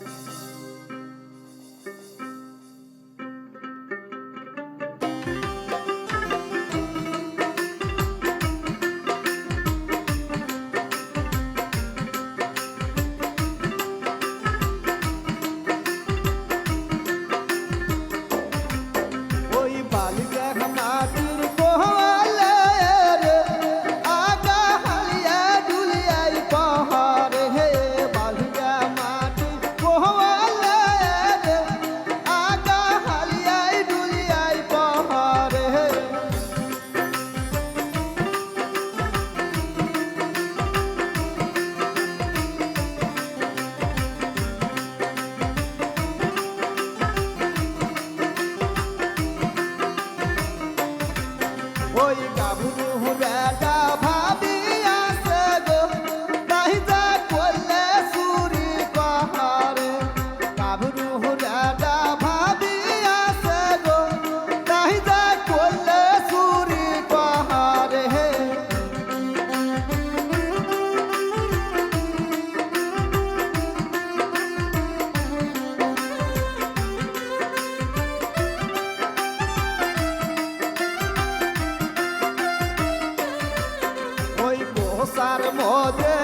Música গাবু বেটা মশার মজে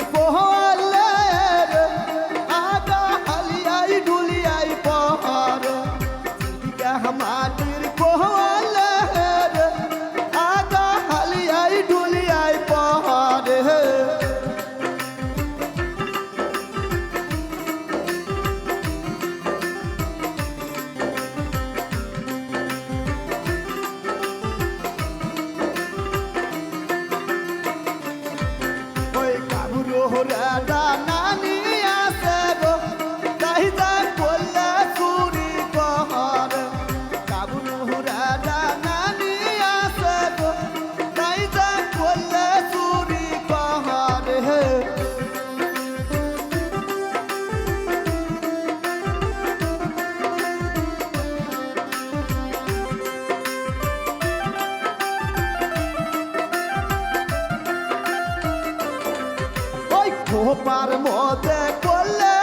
মাটির কোহলের আগা হালিয়াই ডুলিয়াই পাহাড়ে। ওই কাবুর হরা তোমার মতে করলে